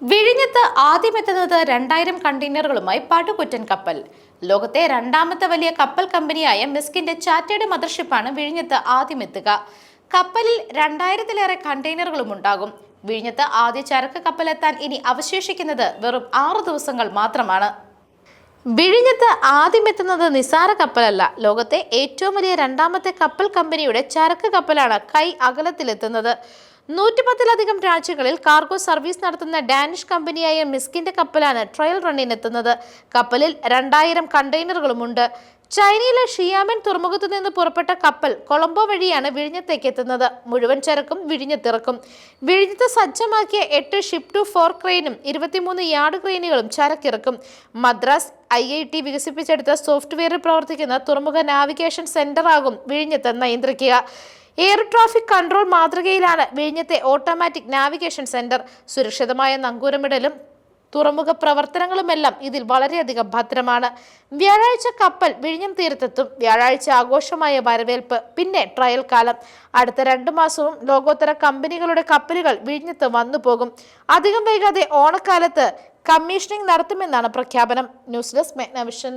വിഴിഞ്ഞത്ത് ആദ്യമെത്തുന്നത് രണ്ടായിരം കണ്ടെയ്നറുകളുമായി പടുകുറ്റൻ കപ്പൽ. ലോകത്തെ രണ്ടാമത്തെ വലിയ കപ്പൽ കമ്പനിയായ മിസ്കിന്റെ ചാറ്റേഡ് മദർഷിപ്പാണ് വിഴിഞ്ഞത്ത് ആദ്യമെത്തുക കപ്പലിൽ രണ്ടായിരത്തിലേറെ കണ്ടെയ്നറുകളും ഉണ്ടാകും. വിഴിഞ്ഞത്ത് ആദ്യ ചരക്ക് കപ്പലെത്താൻ ഇനി അവശേഷിക്കുന്നത് വെറും ആറു ദിവസങ്ങൾ മാത്രമാണ്. വിഴിഞ്ഞത്ത് ആദ്യമെത്തുന്നത് നിസാര കപ്പലല്ല. ലോകത്തെ ഏറ്റവും വലിയ രണ്ടാമത്തെ കപ്പൽ കമ്പനിയുടെ ചരക്ക് കപ്പലാണ് കൈ അകലത്തിലെത്തുന്നത്. നൂറ്റിപ്പത്തിലധികം രാജ്യങ്ങളിൽ കാർഗോ സർവീസ് നടത്തുന്ന ഡാനിഷ് കമ്പനിയായ മിസ്കിന്റെ കപ്പലാണ് ട്രയൽ റണ്ണിനെത്തുന്നത്. കപ്പലിൽ രണ്ടായിരം കണ്ടെയ്നറുകളുമുണ്ട്. ചൈനയിലെ ഷിയാമൻ തുറമുഖത്തു നിന്ന് പുറപ്പെട്ട കപ്പൽ കൊളംബോ വഴിയാണ് വിഴിഞ്ഞത്തേക്ക് എത്തുന്നത് മുഴുവൻ ചരക്കും വിഴിഞ്ഞത്തിറക്കും. വിഴിഞ്ഞത്ത് സജ്ജമാക്കിയ എട്ട് ഷിപ്പ് ടു ഫോർ ക്രെയിനും ഇരുപത്തിമൂന്ന് യാർഡ് ക്രെയിനുകളും ചരക്കിറക്കും. മദ്രാസ് ഐ ഐ ടി വികസിപ്പിച്ചെടുത്ത സോഫ്റ്റ്വെയറിൽ പ്രവർത്തിക്കുന്ന തുറമുഖ നാവിഗേഷൻ സെന്ററാകും വിഴിഞ്ഞത്ത് നിയന്ത്രിക്കുക. എയർ ട്രാഫിക് കൺട്രോൾ മാതൃകയിലാണ് വിഴിഞ്ഞത്തെ ഓട്ടോമാറ്റിക് നാവിഗേഷൻ സെന്റർ. സുരക്ഷിതമായ നങ്കൂരമിടലും തുറമുഖ പ്രവർത്തനങ്ങളുമെല്ലാം ഇതിൽ വളരെയധികം ഭദ്രമാണ്. വ്യാഴാഴ്ച കപ്പൽ വിഴിഞ്ഞം തീരത്തെത്തും. വ്യാഴാഴ്ച ആഘോഷമായ വരവേൽപ്പ് പിന്നെ ട്രയൽ കാലം. അടുത്ത രണ്ടു മാസവും ലോകോത്തര കമ്പനികളുടെ കപ്പലുകൾ വിഴിഞ്ഞത്ത് വന്നു പോകും അധികം വൈകാതെ ഓണക്കാലത്ത് കമ്മീഷനിംഗ് നടത്തുമെന്നാണ് പ്രഖ്യാപനം. News desk മെഗ്നവിഷൻ